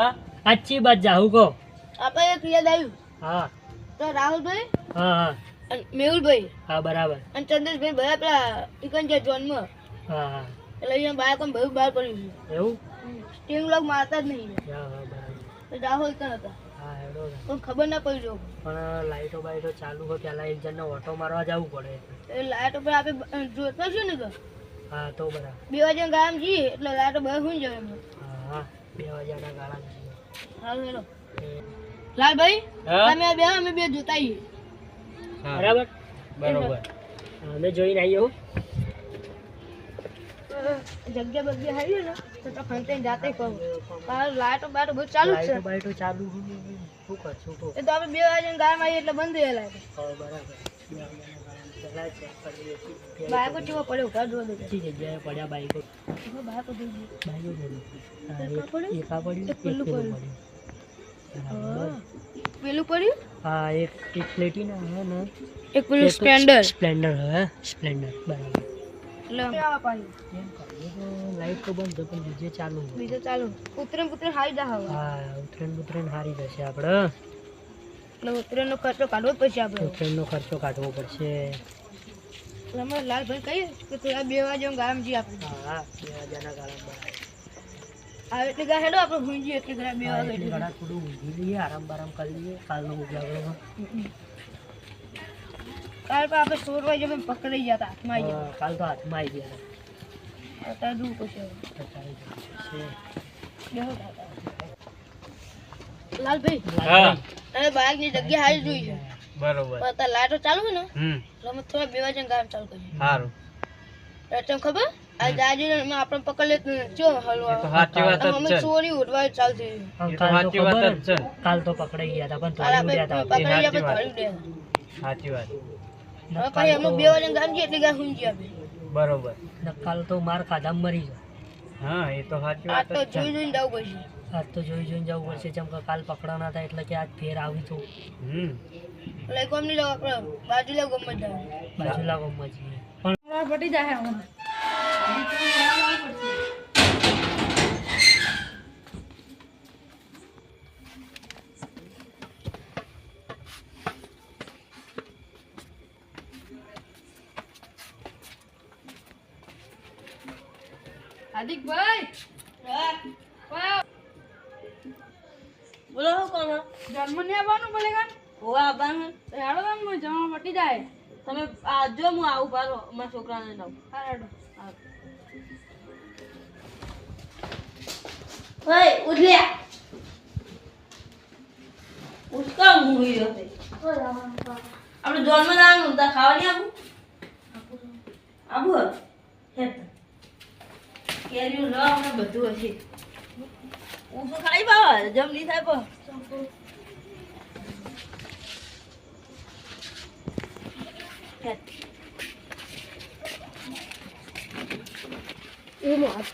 હા? આછી બાદ જાહુ કહો. આપણે એક યાદ હા. તો રાહુલભાઈ હા હા. અને મેહુલભાઈ. હા બરાબર. અને ચંદ્રેશભાઈ બધા પેલા ઈકન છે જોનમાં. હા હા. એટલે અહીંયા બાળકોને બહુ બહાર પડ્યું ગયું એવું? સ્ટીંગ લોક મારતા જ નહીં હા હા બરાબર. રાહુલ ક્યાં હતા? હા હેડો પણ ખબર ના પડી જો. પણ લાઈટો બાઈટો ચાલુ હોય પેલા એક જણને ઓટો મારવા જવું પડે. એ લાઈટ ઉપર આપણે જોતો છે ને તો. હા તો બરાબર. બે વાગે ગામ જઈએ એટલે લાઈટો બહાર હું જાય હા હા. બે વાગ્યાના ગાળા છીએ. હેલો. લાલભાઈ તમે બે અમે બે જોતા બરાબર? બરોબર. અમે જોઈને આવીએ જગ્યા બગ્યા હારી ને તો તો ખંતે જાતે કહું લાઈટો બાઈટો બધું ચાલુ જ છે. લાઈટો બાઈટો ચાલુ શું કરશું તો એ તો આપણે બે વાગે ગામ આવીએ એટલે બંધ થયેલા બરાબર. બાઈકો ચેવો પડ્યો ઘર જોવા દે. બધી જગ્યાએ પડ્યા બાઈકો બાઈકો. બાઈકો એકા પડ્યું? પેલું પડ્યું. પેલું પડ્યું? હા એક એક પ્લેટિના હે ને. એક પેલું સ્પ્લેન્ડર. સ્પ્લેન્ડર હે સ્પ્લેન્ડર બરાબર. લાઈટ તો બંધ પણ બીજે ચાલુ. બીજો ચાલુ. ઉતરેન ઉતરેન હારી જા હા ઉત્તરાયણ ઉત્તરાયણ હારી જશે આપણે એટલે ઉતરેનનો ખર્ચો કાઢવો પડશે આપણે. ટ્રેનનો ખર્ચો કાઢવો પડશે. એટલે લાલભાઈ કહીએ કે થોડા બે વાગ્યા ગામ જઈએ આપણે હા હા બે વાગ્યાના ગાળા આ એટલે ગા હેડો આપણે ભૂઈ એટલે ઘણા બે વાગે એટલે એટલે ઘણા થોડું ઊંઘી લઈએ આરામ બારામ કરી લઈએ કાલનો કાલ પર આપણે સોળ વાગે પકડાઈ ગયા હતા હાથમાં આવી કાલ તો હાથમાં આવી ગયા. અત્યારે દૂર પછી. લાલભાઈ હા. તમે ની જગ્યા હારી જોઈ છે. બરોબર. તો લાઈટો ચાલુ છે ને હમ. એટલે થોડા બે વાજે ગામ ચાલુ કરી સારું એટલે તમને ખબર? આ જાજી અમે આપણે પકડ લે ચો હલવા? સાચી વાત અમે ચોરી ઉડવા ચાલુ થઈ કાલ તો ખબર જ કાલ તો પકડાઈ ગયા હતા પણ આપણે ઉડ્યા હતા. ગયા પણ ધરી દે સાચી વાત. હવે ભાઈ અમે બે વાજે ગામ જઈએ એટલે ગામ હુંજી આપે બરોબર. કાલ તો માર ખાધા મરી જાય હા એ તો સાચી આ તો જોઈ જોઈને દાવ પડશે આજ તો જોઈ જોઈને જવું પડશે જેમ કે કાલ પકડાના હતા એટલે કે આજ ફેર આવી તો. એટલે ગમ નહીં લાવ આપણે બાજુ લાવ ગમ જ જવું બાજુલા ગામમાં જઈએ. પણ પટી જાય હાર્દિકભાઈ? બોલો શું કરો જન્મ ને આવવાનું બોલે કાન. હોવા આવવાનું હેડો તમે જમા પટી જાય. તમે આ જો હું આવું પાછો મારા છોકરાને લઉં. હા હેડો. ઓય ઉઠલ્યા. ઉસકા મૂવી રહ્યો છે આપણે જોનમાં જવાનું તા ખાવા નહીં આવું આવું હે કેરીઓ લો આપણે બધું હશે. હું શું ખાઈ પાવા જમ નહીં થાય પણ એમાં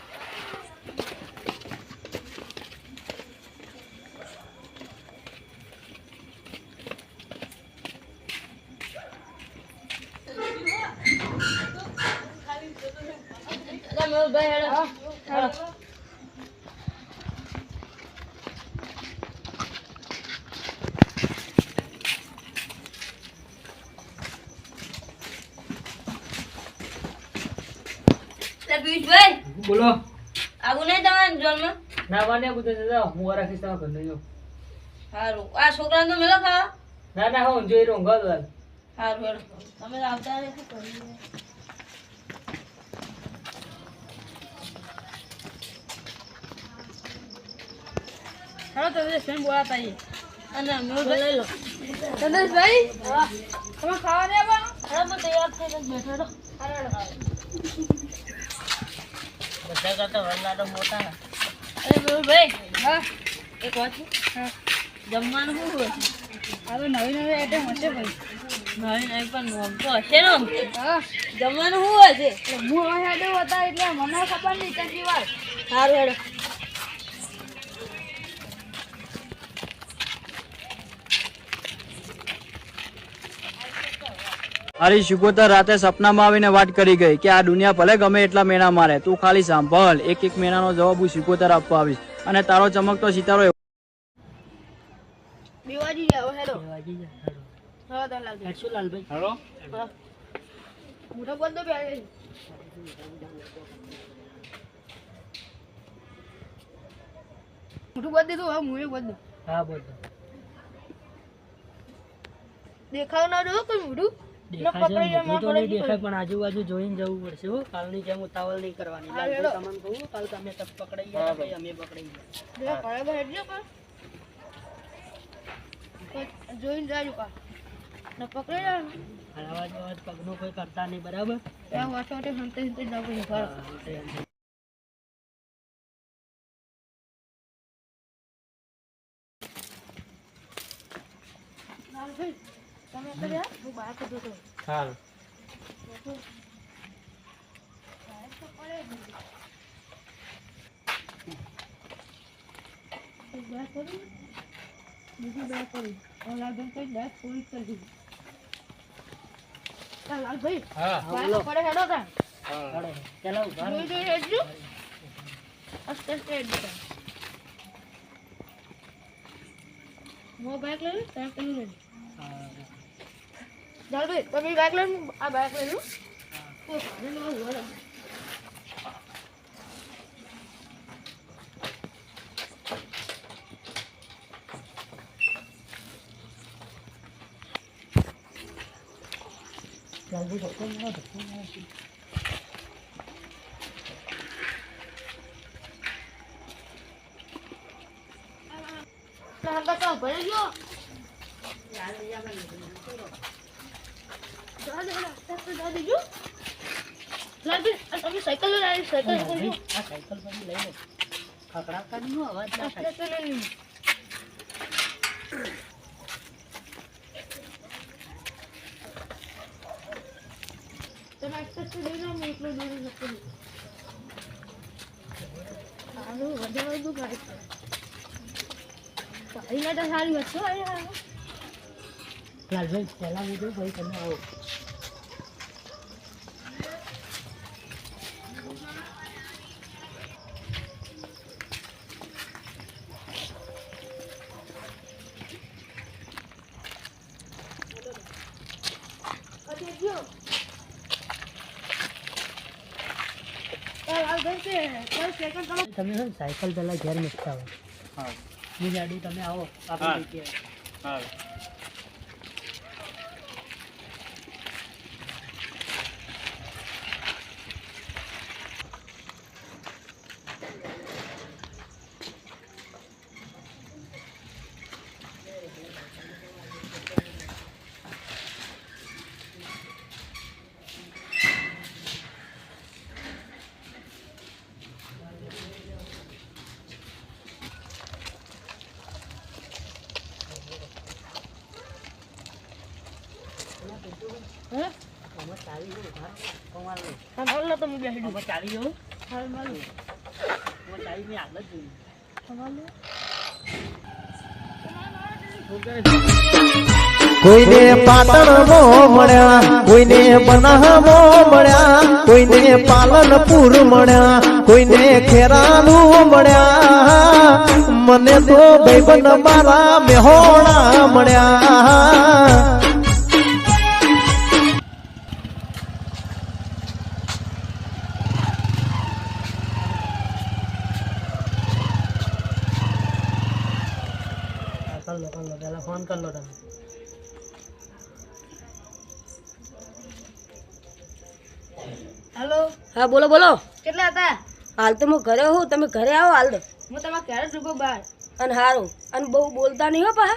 ભાઈ હેડો હેડો એટલે પિયુષભાઈ. બોલો. આવું નહીં તમારે જોનમાં ના વાને બધે હું રાખી તમારા ઘરને જો સારું આ છોકરાને તો મેલો ખાવા. ના ના હું જોઈ રહ્યો હાલ. સારું હેડો તમે આવતા રહે હેડો તમે સ્વેમ બોલાતા અને મેં લઈ લો. ચંદ્રેશભાઈ તમે ખાવા નહીં આવવાનું? હેડો તો તૈયાર થઈને બેઠો બધા કરતા વરલાડો મોટા. અરે ભાઈ. હા. એક વાત છે? હા. જમવાનું શું હોય? હવે નવી નવી આઈટમ હશે ભાઈ. નવી નવી પણ હશે ને હા. જમવાનું શું હોય છે? હું હવે હેડો હતા એટલે મને ખબર નહીં ત્યાંથી વાર સારું હેડો. મારી શિકોતર રાતે સપનામાં આવીને વાત કરી ગઈ કે આ દુનિયા ભલે ગમે એટલા મેણા મારે તું ખાલી સાંભળ એક એક મેણાનો જવાબ હું શિકોતર આપવા આવીશ. અને તારો ચમકતો સિતારો દેખાવ ના રહ્યો કોઈ મોઢું? દેખાય પણ આજુબાજુ જોઈને જવું પડશે હો. કાલની જેમ ઉતાવળ નહીં કરવાની. હા, લાલભાઈ હેડો. તમને કહું કાલ તમે તપ પકડાઈ ગયા ભાઈ. અમે પકડાઈ ગયા. બે બરાબર હેડજો કા કોઈ જોઈને જાજો કા ને પકડી જાય અવાજ અવાજ પગનો કોઈ કરતા નહીં બરાબર? ત્યાં હંતે હંતે જાવ તમે તો બેગ બીજી બેગ કરી હવે લાલભાઈ કઈ હું લઈ પેલું લઈ. લાલભાઈ તમે બેગ લઈને આ બેગ લઈ લો. જલ્દી ધક્કો મારો, ધક્કો હંગા તો ભરી ગયો જા દે અસ્તે અસ્તે જા દેજો લાલભાઈ આ તમે સાયકલ લઈ સાયકલ લઈ આ સાયકલ સારું વધારે બધું વસ્તુ લાલભાઈ પહેલા હું ભાઈ તમે આવો. ને સાયકલ પેલા ઘેર મૂકતા હોય. હા. ગાડી તમે આવો આપણે હે. રહો. કમાલ નહીં. હા તમે બેસી જાઓ. આમાં ચાવી જો હાલ માલો આમાં ચાવી આગળ જ જોઈ કોઈને પાટણમો મળ્યા, કોઈને બનામો પાલનપુર મળ્યા, કોઈને ખેરાનું મળ્યા મને તો ભાઈબંધ મારા મેહોણા મળ્યા લો તમે. હેલો? હા બોલો બોલો. કેટલા હતા? હાલ તો હું ઘરે હું તમે ઘરે આવો હાલ તો. હું તમારે ઘરે જ ઊભો બહાર અને હારું. અને બહુ બોલતા નહીં હો પા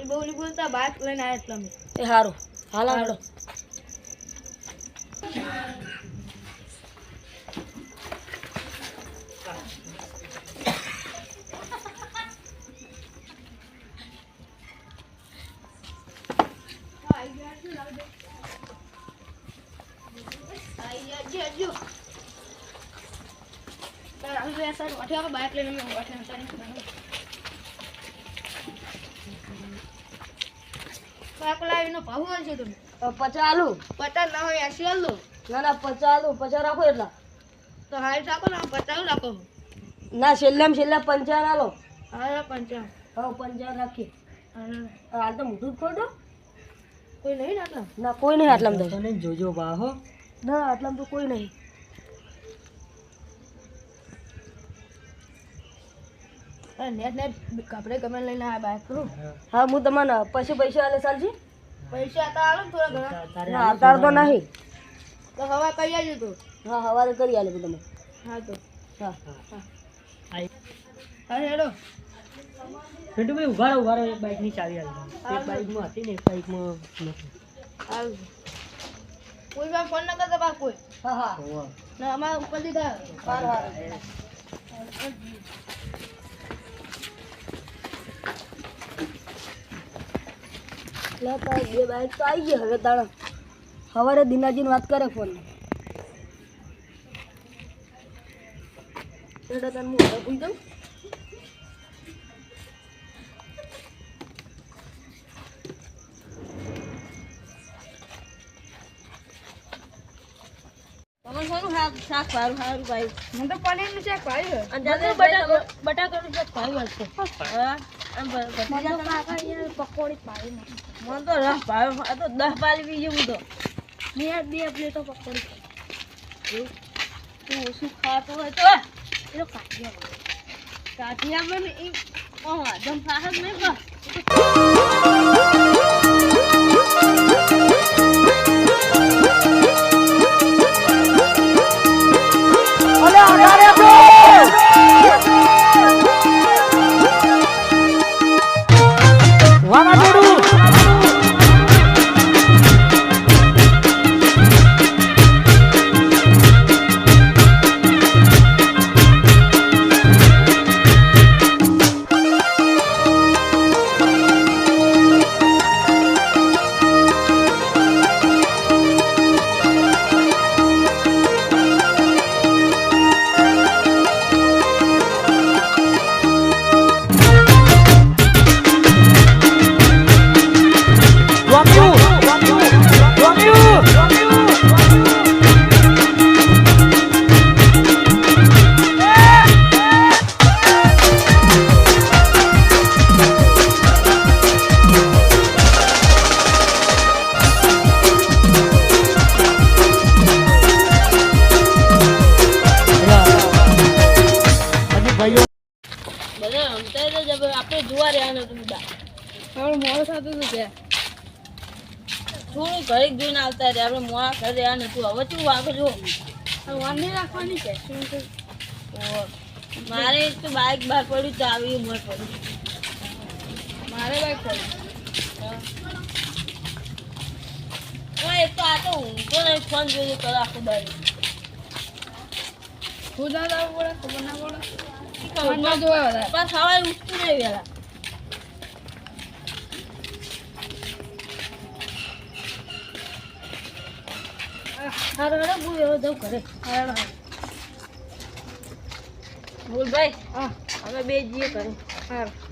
એ બહુ નહીં બોલતા બાઇક લઈને આવ્યા તમે. એ હારો. હાલ હાલો. ભાઈ સર. ઉઠે આપણે બાઇક લઈને અમે ઉઠે બાઇક લાવીને ભાવ હોય છે તમે પચાસ આલું પચાસ ના હોય એસી હાલ ના ના પચાસ આલું પચાસ રાખો એટલા. તો હાઈ રાખો ને પચાસ રાખો. ના છેલ્લામાં છેલ્લા પંચાવન આલો. હા પંચાવન. હા પંચાવન રાખીએ. હાલ. તો મોઢું જ ખોલ કોઈ નહીં ને આટલા ના કોઈ નહીં આટલામાં જોજો બા હો. ના આટલામાં તો કોઈ નહીં. Net net. કપડે ગમે લઈને આ બાય કરું હા. હું તમને પછી પૈસા આલે ચાલજી પૈસા આતા આલો ને થોડા ઘણા. ના અત્યારે તો નહીં. તો હવા કરી આવજો તું. હા હવારે કરી આલે તમે હા તો. હા. હા હેડો. ઊભા રહો ઊભા રહો. એક બાઇકની ચાવી આવી. એક બાઇકમાં હતી ને એક બાઇકમાં નથી. આવ કોઈ વાર ફોન ન કરતા બા કોઈ. હા હા. ના અમારા ઉપર દીધા. હાર હાર લે તો બે બાઈક તો આવી ગઈ હવે તાણ સવારે દિનાજીને વાત કરે ફોન. એટલે તને હું શાક વાળું સારું સારું ભાઈ. હું તો પનીરનું શાક ભાવ્યું અને બટાકા બટાકાનું શાક ભાવ્યું હશે. હા અને બ- પકોડી પાડી મને. તો રસ ભાવ્યો આ તો દસ પાલી બીજું હું તો. બે બે પ્લેટો પકોડી તું ઓછું ખાતું હોય તો. એ તો કાઢી કાઠિયા પણ એ ઓહ જમ જ નહીં બસ રહ્યા આને નતું હવે તું વાગો જો. વાર રાખવાની છે. શું મારે તો બાઇક બહાર પડ્યું તો આવી ઉંમર પડી. મારે બાઇક પડ્યું. હા. એક તો આ તો ઊંઘતો નહીં ફોન જોજો કરો આખું ખુદ ના પડે. ખબર? ના પડે પણ સવારે ઉઠતું નહીં વહેલા હારો હારો હું એવો જાઉં ઘરે હારો ભૂલ ભાઈ હા અમે બે જઈએ કરે હારો